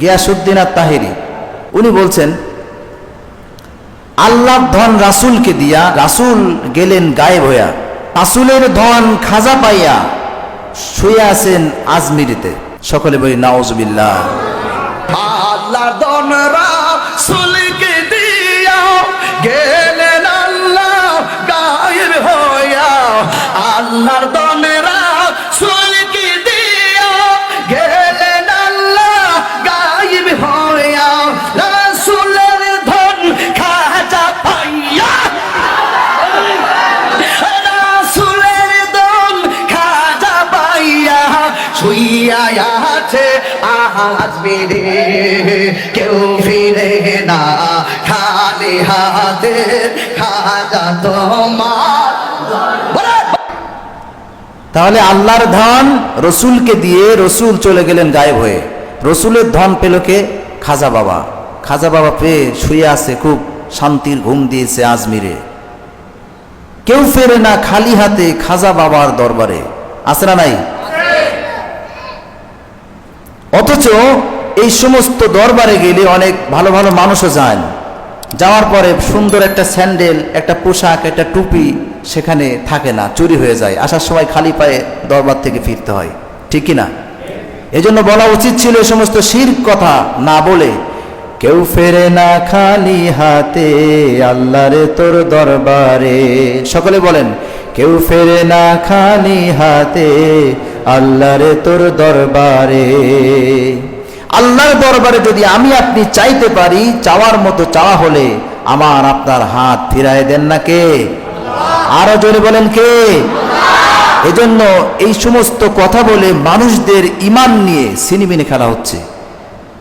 গিয়াসুদ্দিন আর তাহিরি উনি বলছেন আল্লাহ ধন রাসুলকে দিয়া, রাসুল গেলেন গায়েব হইয়া, রাসুলের ধন খাজা পাইয়া শুয়ে আছেন আজমিরিতে। সকলে বলি, নাউজুবিল্লাহ। আল্লাহর আছে আজ বেড়ে কেউ ফিরে না, খালি হাতে খাজা তোমার। তাহলে আল্লাহর ধন রসুলকে দিয়ে রসুল চলে গেলেন গায়েব হয়ে। রসুলের ধন পেল কে? খাজা বাবা। খাজা বাবা পেয়ে শুয়ে আছে, খুব শান্তির ঘুম দিয়েছে আজমিরে। কেউ ফেরে না, খালি হাতে খাজা বাবার দরবারে। না নাই? অথচ এই সমস্ত দরবারে গেলে অনেক ভালো ভালো মানুষও যান। যাওয়ার পরে সুন্দর একটা স্যান্ডেল, একটা পোশাক, একটা টুপি সেখানে থাকে না, চুরি হয়ে যায়। আসার সময় খালি পায়ে দরবার থেকে ফিরতে হয়। ঠিক কি না এজন্য বলা উচিত ছিল এই সমস্ত শির কথা না বলে, কেউ ফেরে না খালি হাতে আল্লাহরে তোর দরবারে। সকলে বলেন কেউ ফেরে না খালি হাতে আল্লাহরে তোর দরবারে। আল্লাহর দরবারে যদি আমি আপনি চাইতে পারি, চাওয়ার মতো চাওয়া হলে আমার আপনার হাত ফিরায় দেন না কে? আরও জোরে বলেন কে? এজন্য এই সমস্ত কথা বলে মানুষদের ইমান নিয়ে সিনিমিনি খেলা হচ্ছে।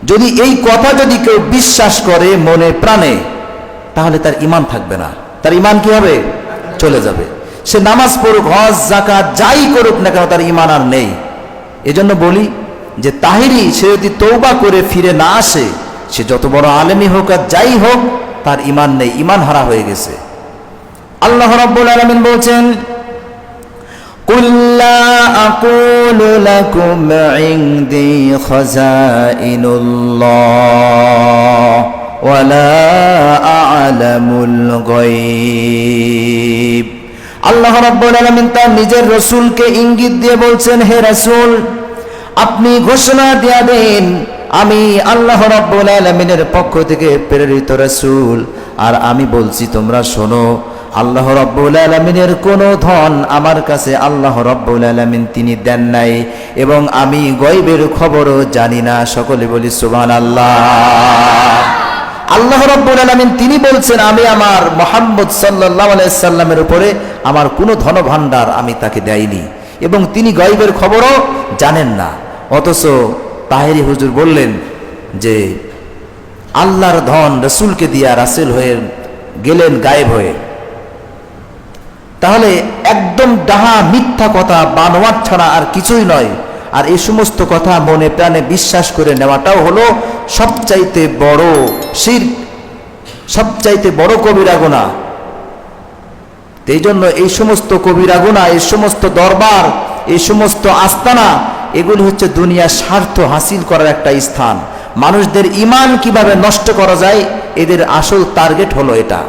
যদি এই কথা যদি কেউ বিশ্বাস করে মনে প্রাণে, তাহলে তার ইমান থাকবে না। তার ইমান কি হবে? চলে যাবে। সে নামাজ পড়ুক হজ জাকাত যাই করুক না কেন তার ইমান আর নেই এজন্য বলি যে তাহিরি সে যদি তৌবা করে ফিরে না আসে সে যত বড় আলেমী হোক আর যাই হোক তার ইমান নেই ইমান হারা হয়ে গেছে আল্লাহ রাব্বুল আলামিন বলছেন قل لا أقول لكم عندي خزائن الله ولا أعلم الغيب আল্লাহ রাব্বুল আলামিন তার নিজের রসুলকে ইঙ্গিত দিয়ে বলছেন, হে রাসূল, আপনি ঘোষণা দিয়া দেন, আমি আল্লাহ রাব্বুল আলামিনের পক্ষ থেকে প্রেরিত রাসূল। আর আমি বলছি, তোমরা শোনো, আল্লাহ রব্বুল আলমিনের কোনো ধন আমার কাছে আল্লাহ রব্বুল আলমিন তিনি দেন নাই এবং আমি গয়বের খবরও জানি না। সকলে বলি সুবান আল্লাহ আল্লাহ রব্বুল আলমিন তিনি বলছেন, আমি আমার মোহাম্মদ সাল্লাহ সাল্লামের উপরে আমার কোনো ধনভাণ্ডার আমি তাকে দেয়নি এবং তিনি গয়বের খবরও জানেন না। অথচ তাহেরি হুজুর বললেন যে, আল্লাহর ধন রসুলকে দিয়া রাসেল হয়ে গেলেন গায়েব হয়ে। তাহলে একদম ডাহা মিথ্যা কথা বানোয়ার ছাড়া আর কিছুই নয়। আর এই সমস্ত কথা মনে প্রাণে বিশ্বাস করে নেওয়াটাও হলো সবচাইতে বড় শির, সবচাইতে বড় কবিরা গুণা এই জন্য এই সমস্ত কবিরা গুণা এই সমস্ত দরবার, এই সমস্ত আস্তানা, এগুলি হচ্ছে দুনিয়ার স্বার্থ হাসিল করার একটা স্থান। মানুষদের ইমান কীভাবে নষ্ট করা যায়, এদের আসল টার্গেট হলো এটা।